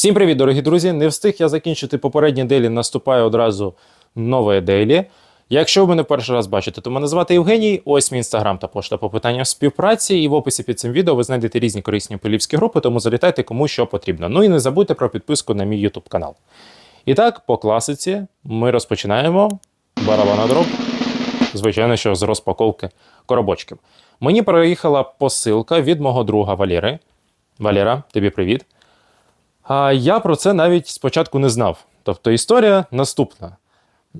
Всім привіт, дорогі друзі! Не встиг я закінчити попередні делі, наступає одразу нове делі. Якщо ви мене перший раз бачите, то мене звати Євгеній. Ось мій інстаграм та пошта по питанням співпраці. І в описі під цим відео ви знайдете різні корисні полівські групи, тому залітайте кому що потрібно. Ну і не забудьте про підписку на мій YouTube канал. І так, по класиці ми розпочинаємо барабана дроб. Звичайно, що з розпаковки коробочків. Мені приїхала посилка від мого друга Валєри. Валера, тобі привіт. А я про це навіть спочатку не знав. Тобто історія наступна.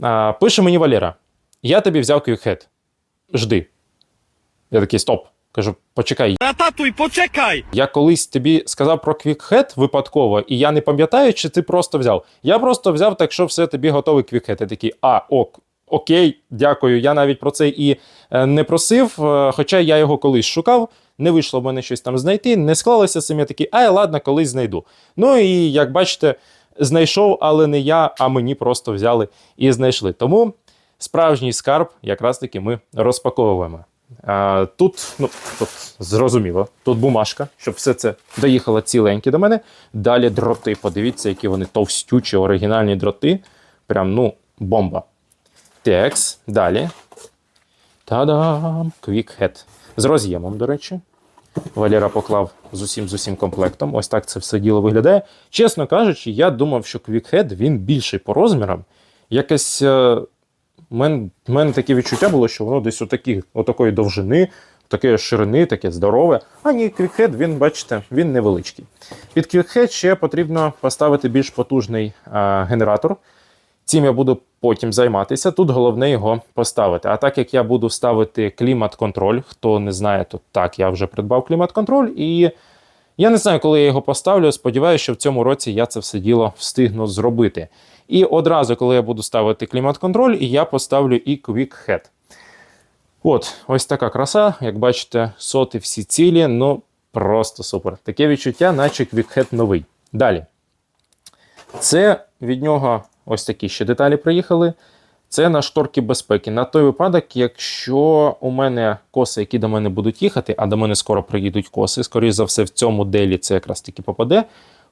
А, пише мені Валера: я тобі взяв квікхед. Жди. Я такий стоп. Кажу, почекай. Рататуй, почекай! Я колись тобі сказав про квікхед випадково, і я не пам'ятаю, чи ти просто взяв. Я просто взяв, так що все тобі готовий квікхед. Я такий, а, ок, окей, дякую. Я навіть про це і е, не просив, е, хоча я його колись шукав. Не вийшло в мене щось там знайти, не склалося цим. Я такий, ай, ладно, колись знайду. Ну і як бачите, знайшов, але не я, а мені просто взяли і знайшли. Тому справжній скарб якраз таки ми розпаковуємо. А, тут, ну, тут зрозуміло, тут бумажка, щоб все це доїхало ціленьке до мене. Далі дроти. Подивіться, які вони товстючі, оригінальні дроти. Прям, ну, бомба. Текс. Далі. Та-дам! Quick З роз'ємом, до речі. Валера поклав з усім з усім комплектом. Ось так це все діло виглядає. Чесно кажучи, я думав, що Quick він більший по розмірам. Якось. Е, в мене, таке відчуття було, що воно десь отакі, отакої довжини, такої ширини, таке здорове. А ні, Quickhead, він, бачите, він невеличкий. Під Quickhead ще потрібно поставити більш потужний а, генератор. Цим я буду потім займатися. Тут головне його поставити. А так як я буду ставити клімат-контроль, хто не знає, то так, я вже придбав клімат-контроль. І я не знаю, коли я його поставлю. Сподіваюся, що в цьому році я це все діло встигну зробити. І одразу, коли я буду ставити клімат-контроль, я поставлю і Quick Head. От, ось така краса. Як бачите, соти всі цілі, ну просто супер. Таке відчуття, наче Head новий. Далі. Це від нього ось такі ще деталі приїхали. Це на шторки безпеки. На той випадок, якщо у мене коси, які до мене будуть їхати, а до мене скоро приїдуть коси, скоріше за все, в цьому делі це якраз таки попаде.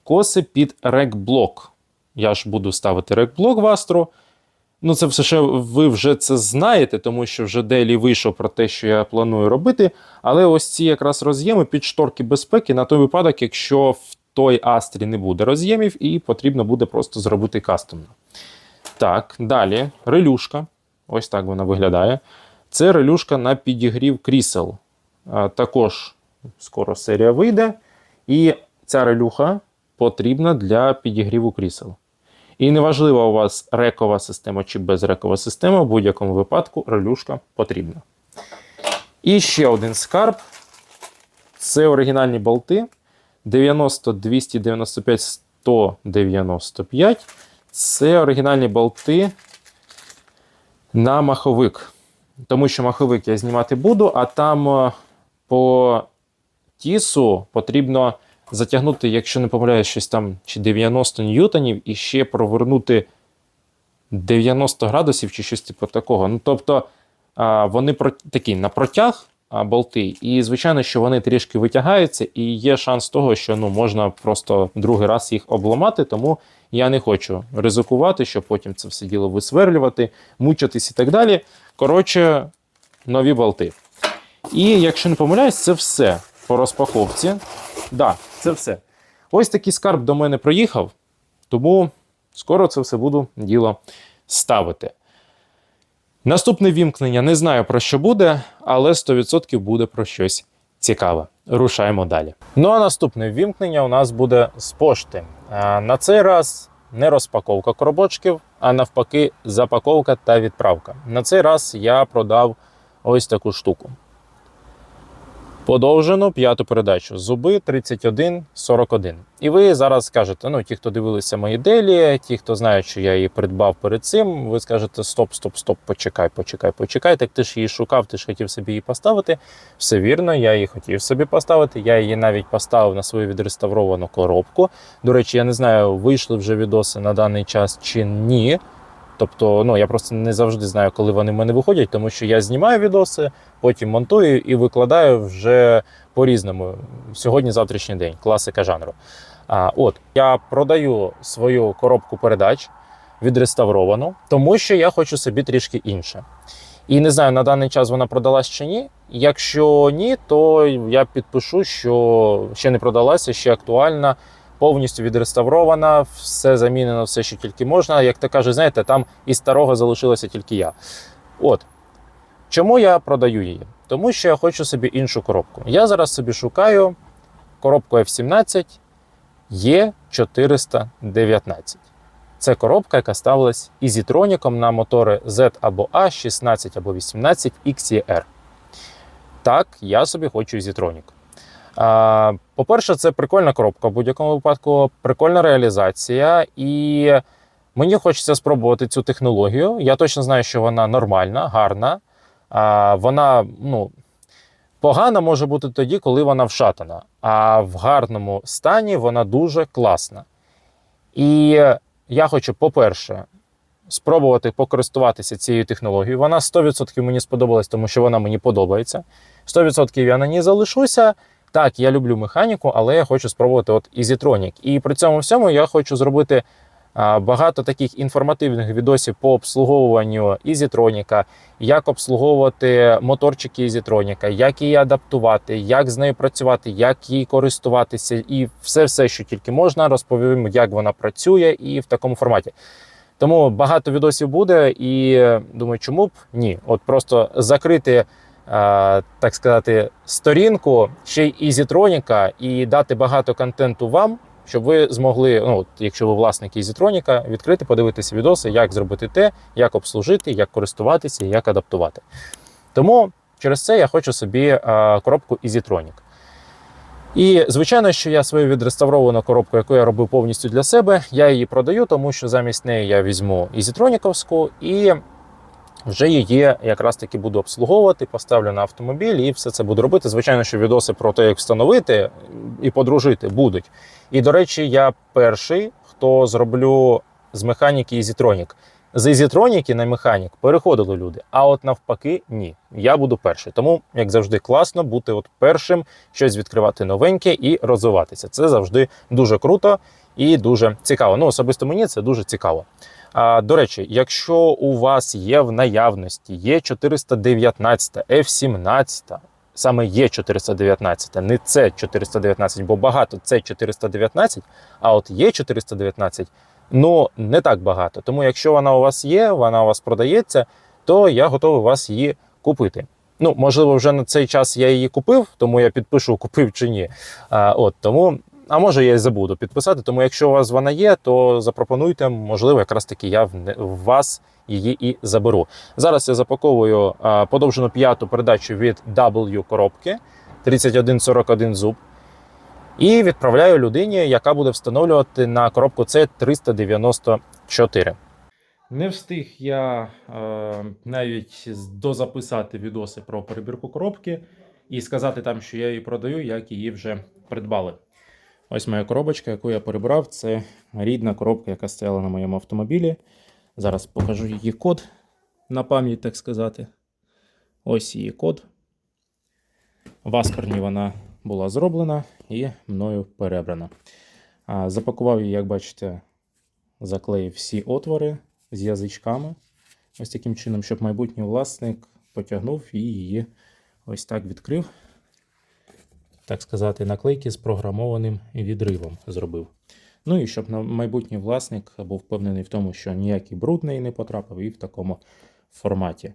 Коси під рекблок. Я ж буду ставити рекблок в Astro. Ну, це все ще ви вже це знаєте, тому що вже делі вийшов про те, що я планую робити. Але ось ці якраз роз'єми під шторки безпеки на той випадок, якщо в той Астрі не буде роз'ємів, і потрібно буде просто зробити кастомно. Так, далі релюшка. Ось так вона виглядає. Це релюшка на підігрів крісел. Також скоро серія вийде. І ця релюха потрібна для підігріву крісел. І неважливо, у вас рекова система чи безрекова система, в будь-якому випадку релюшка потрібна. І ще один скарб. Це оригінальні болти 90 295 195. Це оригінальні болти на маховик. Тому що маховик я знімати буду, а там е, по тісу потрібно затягнути, якщо не помиляюсь, щось там чи 90 ньютонів, і ще провернути 90 градусів чи щось типу такого. Ну, тобто вони такі на протяг болти, і звичайно, що вони трішки витягаються, і є шанс того, що ну, можна просто другий раз їх обламати, тому я не хочу ризикувати, щоб потім це все діло висверлювати, мучитись і так далі. Коротше, нові болти. І якщо не помиляюсь, це все по розпаковці. Да, це все. Ось такий скарб до мене проїхав, тому скоро це все буду діло ставити. Наступне вімкнення не знаю про що буде, але 100% буде про щось цікаве. Рушаємо далі. Ну а наступне вімкнення у нас буде з пошти. На цей раз не розпаковка коробочків, а навпаки, запаковка та відправка. На цей раз я продав ось таку штуку. Подовжену п'яту передачу зуби 3141. І ви зараз скажете: ну, ті, хто дивилися мої делі, ті, хто знають, що я її придбав перед цим, ви скажете: стоп, стоп, стоп, почекай, почекай, почекай. Так ти ж її шукав, ти ж хотів собі її поставити. Все вірно, я її хотів собі поставити. Я її навіть поставив на свою відреставровану коробку. До речі, я не знаю, вийшли вже відоси на даний час чи ні. Тобто, ну я просто не завжди знаю, коли вони в мене виходять, тому що я знімаю відоси, потім монтую і викладаю вже по-різному. Сьогодні, завтрашній день, класика жанру. А, от я продаю свою коробку передач відреставровану, тому що я хочу собі трішки інше. І не знаю, на даний час вона продалась чи ні. Якщо ні, то я підпишу, що ще не продалася, ще актуальна, повністю відреставрована, все замінено, все, що тільки можна. Як то каже, знаєте, там із старого залишилося тільки я. От. Чому я продаю її? Тому що я хочу собі іншу коробку. Я зараз собі шукаю коробку F17 E419. Це коробка, яка ставилась ізітроніком на мотори Z або A, 16 або 18 XER. Так, я собі хочу ізітронік. По-перше, це прикольна коробка в будь-якому випадку, прикольна реалізація, і мені хочеться спробувати цю технологію. Я точно знаю, що вона нормальна, гарна. Вона ну, погана може бути тоді, коли вона вшатана. А в гарному стані вона дуже класна. І я хочу, по-перше, спробувати покористуватися цією технологією. Вона 100% мені сподобалась, тому що вона мені подобається. 100% я на ній залишуся. Так, я люблю механіку, але я хочу спробувати от EasyTronic. І при цьому всьому я хочу зробити багато таких інформативних відосів по обслуговуванню EasyTronic, як обслуговувати моторчики EasyTronic, як її адаптувати, як з нею працювати, як її користуватися, і все-все, що тільки можна, розповім, як вона працює, і в такому форматі. Тому багато відосів буде, і думаю, чому б ні? От просто закрити, так сказати, сторінку ще й ізітроніка і дати багато контенту вам, щоб ви змогли, ну якщо ви власник ізітроніка, відкрити, подивитися відоси, як зробити те, як обслужити, як користуватися, як адаптувати. Тому через це я хочу собі е, коробку EasyTronic. І звичайно, що я свою відреставровану коробку, яку я робив повністю для себе, я її продаю, тому що замість неї я візьму ізітроніковську і вже її якраз таки буду обслуговувати, поставлю на автомобіль і все це буду робити. Звичайно, що відоси про те, як встановити і подружити, будуть. І, до речі, я перший, хто зроблю з механіки Ізітронік. З Ізітроніки на механік переходили люди, а от навпаки, ні. Я буду перший. Тому, як завжди, класно бути от першим, щось відкривати новеньке і розвиватися. Це завжди дуже круто і дуже цікаво. Ну, особисто мені це дуже цікаво. А, До речі, якщо у вас є в наявності є 419, F17, саме є 419, не це 419, бо багато це 419, а от є 419, ну не так багато. Тому якщо вона у вас є, вона у вас продається, то я готовий вас її купити. Ну, можливо, вже на цей час я її купив, тому я підпишу, купив чи ні. А, от тому. А може я і забуду підписати, тому якщо у вас вона є, то запропонуйте, можливо, якраз таки я в вас її і заберу. Зараз я запаковую подовжену п'яту передачу від W коробки 3141 зуб. І відправляю людині, яка буде встановлювати на коробку C 394. Не встиг я е, навіть дозаписати відоси про перебірку коробки і сказати там, що я її продаю, як її вже придбали. Ось моя коробочка, яку я перебрав. Це рідна коробка, яка стояла на моєму автомобілі. Зараз покажу її код на пам'ять, так сказати. Ось її код. В Асперні вона була зроблена і мною перебрана. Запакував її, як бачите, заклеїв всі отвори з язичками. Ось таким чином, щоб майбутній власник потягнув і її ось так відкрив так сказати, наклейки з програмованим відривом зробив. Ну і щоб майбутній власник був впевнений в тому, що ніякий бруд неї не потрапив і в такому форматі.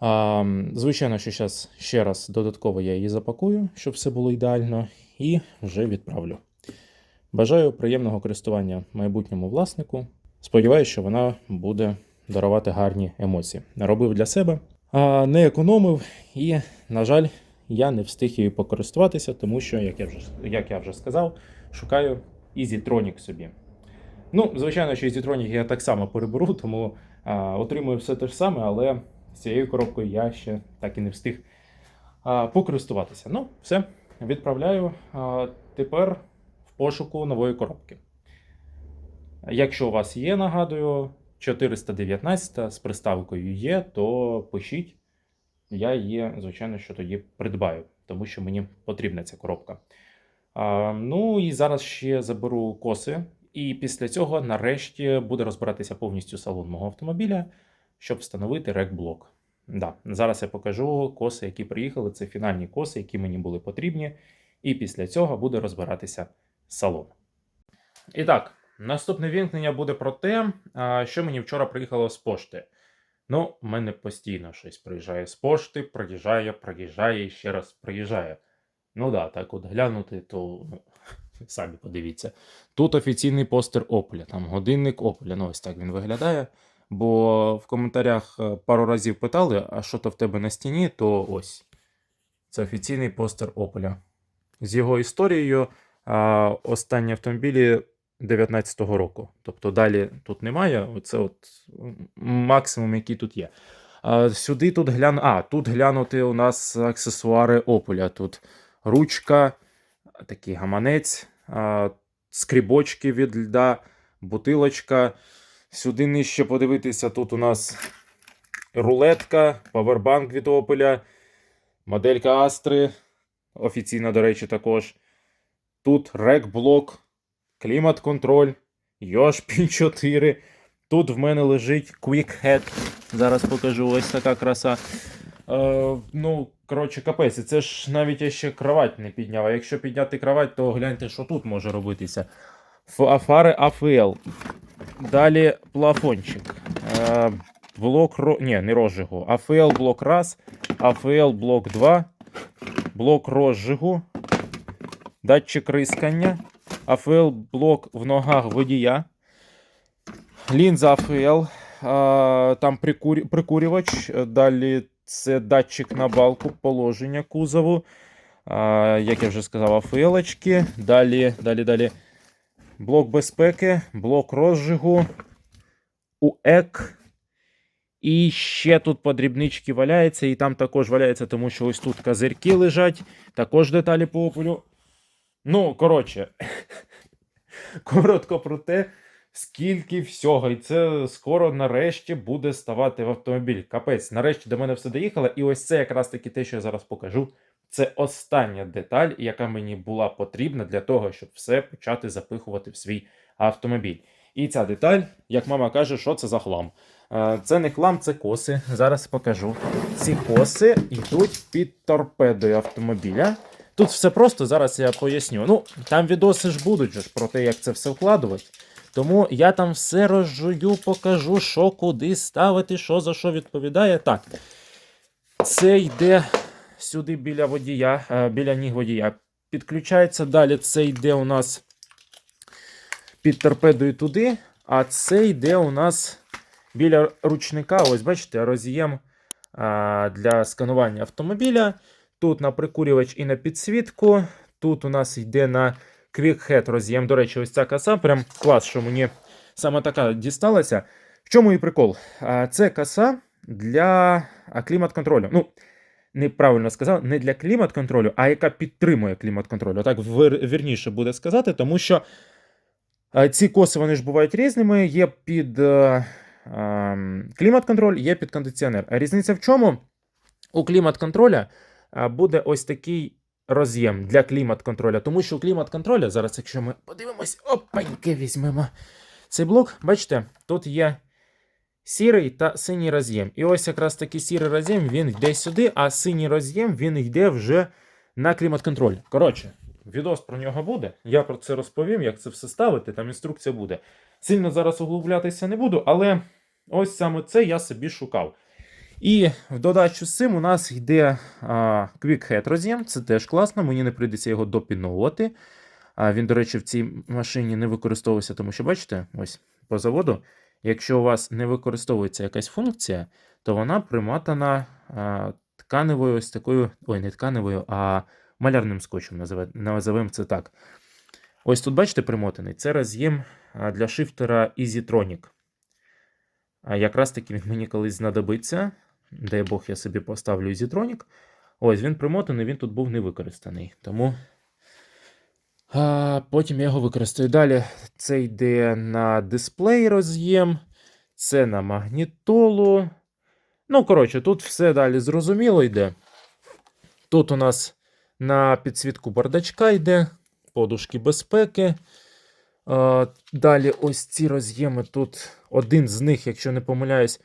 А, звичайно, що зараз ще раз додатково я її запакую, щоб все було ідеально, і вже відправлю. Бажаю приємного користування майбутньому власнику. Сподіваюся, що вона буде дарувати гарні емоції. Робив для себе, а не економив, і, на жаль, я не встиг її покористуватися, тому що, як я вже, як я вже сказав, шукаю EasyTronic собі. Ну, звичайно, що EasyTronic я так само переберу, тому а, отримую все те ж саме, але з цією коробкою я ще так і не встиг а, покористуватися. Ну, все, відправляю а, тепер в пошуку нової коробки. Якщо у вас є, нагадую, 419 з приставкою є, то пишіть. Я її, звичайно, що тоді придбаю, тому що мені потрібна ця коробка. А, ну і зараз ще заберу коси. І після цього, нарешті, буде розбиратися повністю салон мого автомобіля, щоб встановити рек-блок. Да, зараз я покажу коси, які приїхали. Це фінальні коси, які мені були потрібні. І після цього буде розбиратися салон. І так, наступне вімкнення буде про те, що мені вчора приїхало з пошти. Ну, в мене постійно щось приїжджає з пошти, приїжджає, приїжджає і ще раз приїжджає. Ну да, так от глянути, то ну, самі подивіться. Тут офіційний постер Opel, там годинник Opel, ну ось так він виглядає. Бо в коментарях е, пару разів питали, а що то в тебе на стіні, то ось. Це офіційний постер Opel. З його історією останні автомобілі 19-го року. Тобто далі тут немає. Оце от максимум, який тут є. Сюди тут гляну. А, тут глянути у нас аксесуари Opel. Тут ручка, такий гаманець, скрібочки від льда, бутилочка. Сюди нижче подивитися, тут у нас рулетка, павербанк від Opel, моделька Астри, офіційна, до речі, також. Тут рек-блок, клімат-контроль, Yosh Pin 4. Тут в мене лежить Quick Head. Зараз покажу ось така краса. Е, ну, коротше, капець, це ж навіть я ще кровать не підняв. А якщо підняти кровать, то гляньте, що тут може робитися. Фари AFL. Далі плафончик. Е, блок ро... Ні, не розжигу. AFL блок 1, AFL блок 2, блок розжигу, датчик рискання, AFL блок в ногах водія, лінза е, там прикур... прикурювач, далі це датчик на балку, положення кузову. Як я вже сказав, AFL-очки. Далі, далі, далі. Блок безпеки, блок розжигу, УЕК. І ще тут подрібнички валяються, і там також валяється, тому що ось тут козирки лежать, також деталі по опелю. Ну, коротше, коротко про те, скільки всього. І це скоро нарешті буде ставати в автомобіль. Капець, нарешті до мене все доїхало. І ось це якраз таки те, що я зараз покажу. Це остання деталь, яка мені була потрібна для того, щоб все почати запихувати в свій автомобіль. І ця деталь, як мама каже, що це за хлам. Е, Це не хлам, це коси. Зараз покажу. Ці коси йдуть під торпедою автомобіля. Тут все просто, зараз я поясню. Ну, там відоси ж будуть ж про те, як це все вкладувати. Тому я там все розжую, покажу, що куди ставити, що за що відповідає. Так. Це йде сюди біля водія, е, біля ніг водія. Підключається далі. Це йде у нас під торпедою туди, а це йде у нас біля ручника. Ось бачите, роз'єм для сканування автомобіля. Тут на прикурювач і на підсвітку. Тут у нас йде на Head роз'єм. До речі, ось ця коса. Прям клас, що мені саме така дісталася. В чому і прикол? Це коса для клімат-контролю. Ну, неправильно сказав, не для клімат-контролю, а яка підтримує клімат-контроль. Вир- вірніше буде сказати, тому що ці коси вони ж бувають різними. Є під е, клімат-контроль, є під кондиціонер. А різниця в чому? У клімат-контроля буде ось такий роз'єм для клімат-контроля, тому що клімат-контроля, зараз, якщо ми подивимось, опаньки візьмемо цей блок, бачите, тут є сірий та синій роз'єм. І ось якраз такий сірий роз'єм він йде сюди, а синій роз'єм він йде вже на клімат-контроль. Коротше, відос про нього буде. Я про це розповім, як це все ставити, там інструкція буде. Сильно зараз углублятися не буду, але ось саме це я собі шукав. І в додачу з цим у нас йде Head роз'єм, це теж класно, мені не прийдеться його допіновувати. А він, до речі, в цій машині не використовується, тому що, бачите, ось по заводу, якщо у вас не використовується якась функція, то вона примотана а, тканевою ось такою, ой, не тканевою, а малярним скотчем, називаємо це так. Ось тут, бачите, примотаний. Це роз'єм для шифтера EasyTronic. А якраз таки він мені колись знадобиться. Дай Бог, я собі поставлю EasyTronic. Ось він примотаний, він тут був не використаний. Тому а, потім я його використаю. Далі це йде на дисплей роз'єм, це на магнітолу. Ну, коротше, тут все далі зрозуміло йде. Тут у нас на підсвітку бардачка йде подушки безпеки. Е, Далі ось ці роз'єми тут. Один з них, якщо не помиляюсь,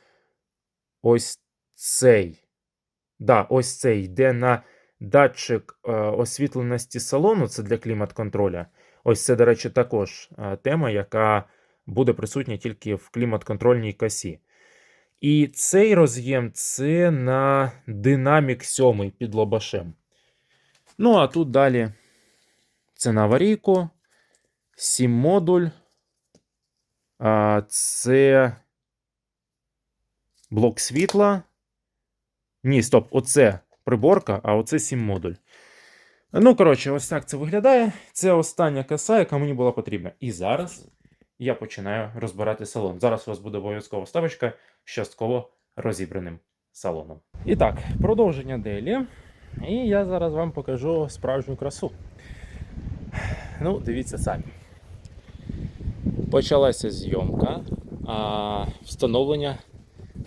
ось цей. Да, ось цей йде на датчик е, освітленості салону. Це для клімат-контроля. Ось це, до речі, також е, тема, яка буде присутня тільки в клімат-контрольній касі. І цей роз'єм це на динамік 7 під лобашем. Ну, а тут далі це на аварійку, 7 модуль. Це блок світла. Ні, стоп, оце приборка, а оце 7 модуль. Ну, коротше, ось так це виглядає. Це остання каса, яка мені була потрібна. І зараз я починаю розбирати салон. Зараз у вас буде обов'язкова ставочка з частково розібраним салоном. І так, продовження делі. І я зараз вам покажу справжню красу. Ну, дивіться самі. Почалася зйомка а, встановлення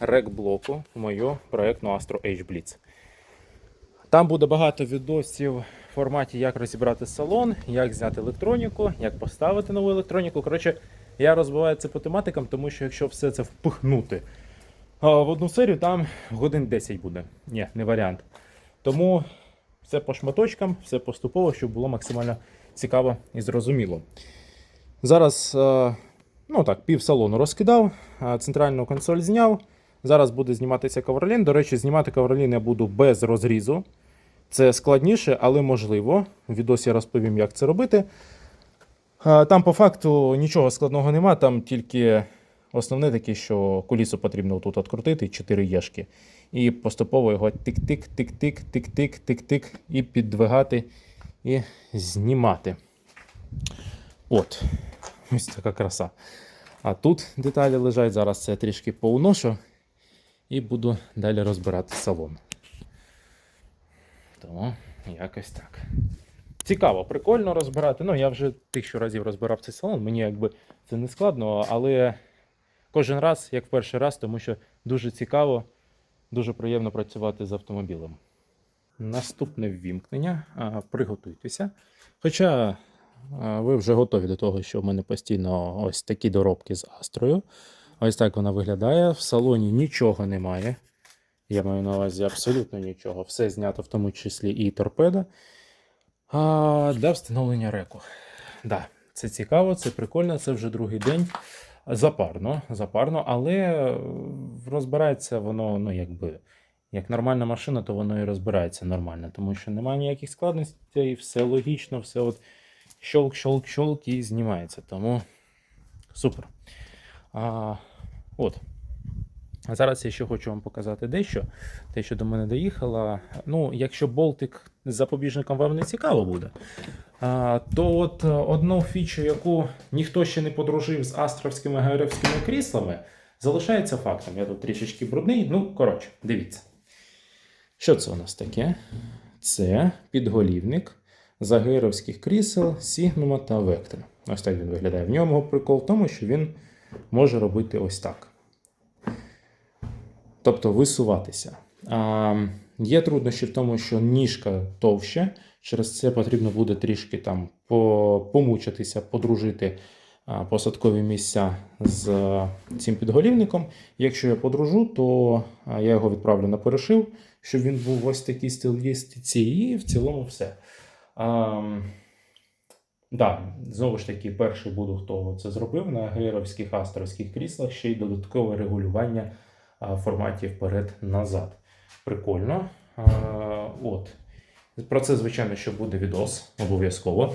рек-блоку в мою проєктну Astro H Blitz. Там буде багато відосів в форматі, як розібрати салон, як зняти електроніку, як поставити нову електроніку. Коротше, я розбиваю це по тематикам, тому що якщо все це впихнути в одну серію, там годин 10 буде. Ні, не варіант. Тому все по шматочкам, все поступово, щоб було максимально цікаво і зрозуміло. Зараз е, ну так, пів салону розкидав, е, центральну консоль зняв. Зараз буде зніматися ковролін. До речі, знімати ковролін я буду без розрізу. Це складніше, але можливо. В відосі я розповім, як це робити. Там по факту нічого складного нема, там тільки основне таке, що кулісу потрібно тут відкрутити 4 єшки. І поступово його тик-тик, тик-тик, тик-тик, тик-тик, і піддвигати і знімати. От, ось така краса. А тут деталі лежать. Зараз це трішки поуношу і буду далі розбирати салон. Тому якось так. Цікаво, прикольно розбирати. Ну, я вже тисячу разів розбирав цей салон, мені якби це не складно, але кожен раз, як в перший раз, тому що дуже цікаво, дуже приємно працювати з автомобілем. Наступне ввімкнення. Приготуйтеся. Хоча ви вже готові до того, що в мене постійно ось такі доробки з Астрою. Ось так вона виглядає. В салоні нічого немає. Я маю на увазі абсолютно нічого. Все знято, в тому числі і торпеда. А, Для встановлення реку. Да, це цікаво, це прикольно, це вже другий день. Запарно, запарно, але е, розбирається воно, ну, якби, як нормальна машина, то воно і розбирається нормально, тому що немає ніяких складностей, все логічно, все от щолк, щолк, щолк і знімається. Тому супер. А, от. А зараз я ще хочу вам показати дещо. Те, що до мене доїхало. Ну, якщо болтик з запобіжником вам не цікаво буде, а, то от е, одну фічу, яку ніхто ще не подружив з астровськими гайровськими кріслами, залишається фактом. Я тут трішечки брудний. Ну, коротше, дивіться. Що це у нас таке? Це підголівник загейровських крісел Signuma та Vectra. Ось так він виглядає. В ньому прикол в тому, що він може робити ось так. Тобто висуватися. А, Є труднощі в тому, що ніжка товща, через це потрібно буде трішки там по- помучитися, подружити посадкові місця з цим підголівником. Якщо я подружу, то я його відправлю на перешив, щоб він був ось такий стилістиці, і в цілому все. А, да, знову ж таки, перший буду, хто це зробив на гейровських астровських кріслах, ще й додаткове регулювання а, в форматі вперед-назад. Прикольно. От. Про це, звичайно, що буде відос обов'язково.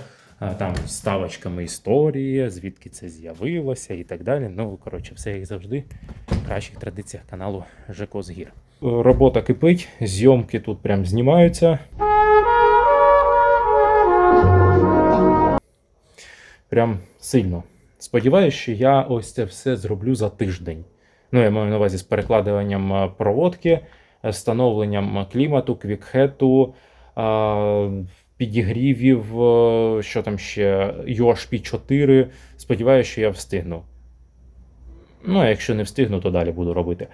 Там ставочками історії, звідки це з'явилося і так далі. Ну, коротше, все як завжди в кращих традиціях каналу ЖКО Згір. Робота кипить, зйомки тут прям знімаються. Прям сильно. Сподіваюся, що я ось це все зроблю за тиждень. Ну, я маю на увазі з перекладуванням е, проводки, е, встановленням клімату, квікхету, е, підігрівів, що там ще, UHP 4. Сподіваюся, що я встигну. Ну, а якщо не встигну, то далі буду робити.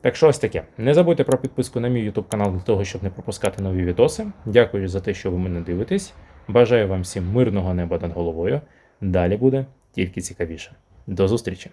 Так що ось таке. Не забудьте про підписку на мій YouTube канал для того, щоб не пропускати нові відоси. Дякую за те, що ви мене дивитесь. Бажаю вам всім мирного неба над головою. Далі буде тільки цікавіше. До зустрічі!